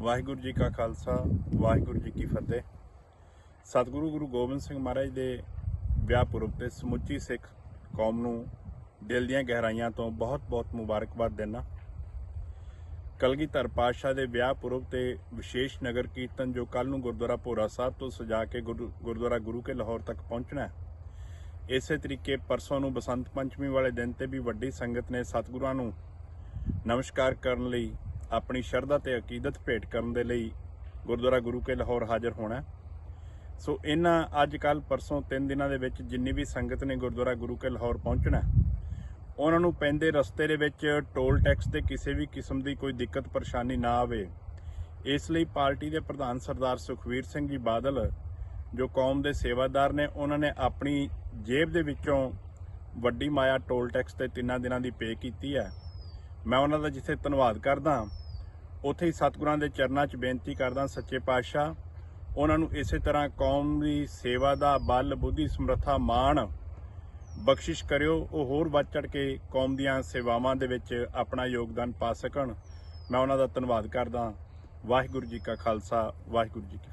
ਵਾਹਿਗੁਰੂ ਜੀ ਕਾ ਖਾਲਸਾ, ਵਾਹਿਗੁਰੂ ਜੀ ਕੀ ਫਤਿਹ। ਸਤਿਗੁਰੂ ਗੁਰੂ ਗੋਬਿੰਦ ਸਿੰਘ ਮਹਾਰਾਜ ਦੇ ਵਿਆਹ ਪੁਰਬ ਤੇ ਸਮੁੱਚੀ ਸਿੱਖ ਕੌਮ ਨੂੰ ਦਿਲ ਦੀਆਂ ਗਹਿਰਾਈਆਂ ਤੋਂ ਬਹੁਤ-ਬਹੁਤ ਮੁਬਾਰਕਬਾਦ ਦੇਣਾ ਕਲਗੀਧਰ ਪਾਤਸ਼ਾਹ ਦੇ ਵਿਆਹ ਪੁਰਬ ਤੇ ਵਿਸ਼ੇਸ਼ ਨਗਰ ਕੀਰਤਨ ਜੋ ਕੱਲ ਨੂੰ ਗੁਰਦੁਆਰਾ ਭੋਰਾ ਸਾਹਿਬ ਤੋਂ ਸਜਾ ਕੇ ਗੁਰੂ- ਗੁਰਦੁਆਰਾ ਗੁਰੂ ਕੇ ਲਾਹੌਰ ਤੱਕ ਪਹੁੰਚਣਾ ਹੈ। ਇਸੇ ਤਰੀਕੇ ਪਰਸੋਂ ਨੂੰ ਬਸੰਤ ਪੰਚਮੀ ਵਾਲੇ ਦਿਨ ਤੇ ਵੀ ਵੱਡੀ ਸੰਗਤ ਨੇ ਸਤਿਗੁਰਾਂ ਨੂੰ ਨਮਸਕਾਰ ਕਰਨ ਲਈ ਆਪਣੀ ਸ਼ਰਧਾ ਤੇ ਅਕੀਦਤ ਭੇਟ ਕਰਨ ਦੇ ਲਈ ਗੁਰਦੁਆਰਾ ਗੁਰੂ ਕੇ ਲਾਹੌਰ ਹਾਜ਼ਰ ਹੋਣਾ ਸੋ ਇਹਨਾਂ ਅੱਜ ਕੱਲ ਪਰਸੋਂ ਤਿੰਨ ਦਿਨਾਂ ਦੇ ਵਿੱਚ ਜਿੰਨੀ ਵੀ ਸੰਗਤ ਨੇ ਗੁਰਦੁਆਰਾ ਗੁਰੂ ਕੇ ਲਾਹੌਰ ਪਹੁੰਚਣਾ ਉਹਨਾਂ ਨੂੰ ਪੈਂਦੇ ਰਸਤੇ ਦੇ ਵਿੱਚ ਟੋਲ ਟੈਕਸ ਤੇ ਕਿਸੇ ਵੀ ਕਿਸਮ ਦੀ ਕੋਈ ਦਿੱਕਤ ਪਰੇਸ਼ਾਨੀ ਨਾ ਆਵੇ। ਇਸ ਲਈ ਪਾਰਟੀ ਦੇ ਪ੍ਰਧਾਨ ਸਰਦਾਰ ਸੁਖਵੀਰ ਸਿੰਘ ਜੀ ਬਾਦਲ, ਜੋ ਕੌਮ ਦੇ ਸੇਵਾਦਾਰ ਨੇ, ਉਹਨਾਂ ਨੇ ਆਪਣੀ ਜੇਬ ਦੇ ਵਿੱਚੋਂ ਵੱਡੀ ਮਾਇਆ ਟੋਲ ਟੈਕਸ ਤੇ ਤਿੰਨਾਂ ਦਿਨਾਂ ਦੀ ਪੇ ਕੀਤੀ ਹੈ। ਮੈਂ ਉਹਨਾਂ ਦਾ ਜਿੱਥੇ ਧੰਨਵਾਦ ਕਰਦਾ ਉੱਥੇ ਹੀ ਸਤਿਗੁਰਾਂ ਦੇ ਚਰਨਾਂ 'ਚ ਬੇਨਤੀ ਕਰਦਾ ਸੱਚੇ ਪਾਤਸ਼ਾਹ, ਉਹਨਾਂ ਨੂੰ ਇਸੇ ਤਰ੍ਹਾਂ ਕੌਮ ਦੀ ਸੇਵਾ ਦਾ ਬਲ, ਬੁੱਧੀ, ਸਮਰੱਥਾ, ਮਾਣ ਬਖਸ਼ਿਸ਼ ਕਰਿਓ, ਉਹ ਹੋਰ ਵੱਧ ਚੜ ਕੇ ਕੌਮ ਦੀਆਂ ਸੇਵਾਵਾਂ ਦੇ ਵਿੱਚ ਆਪਣਾ ਯੋਗਦਾਨ ਪਾ ਸਕਣ। ਮੈਂ ਉਹਨਾਂ ਦਾ ਧੰਨਵਾਦ ਕਰਦਾ ਵਾਹਿਗੁਰੂ ਜੀ ਕਾ ਖਾਲਸਾ, ਵਾਹਿਗੁਰੂ ਜੀ ਕੀ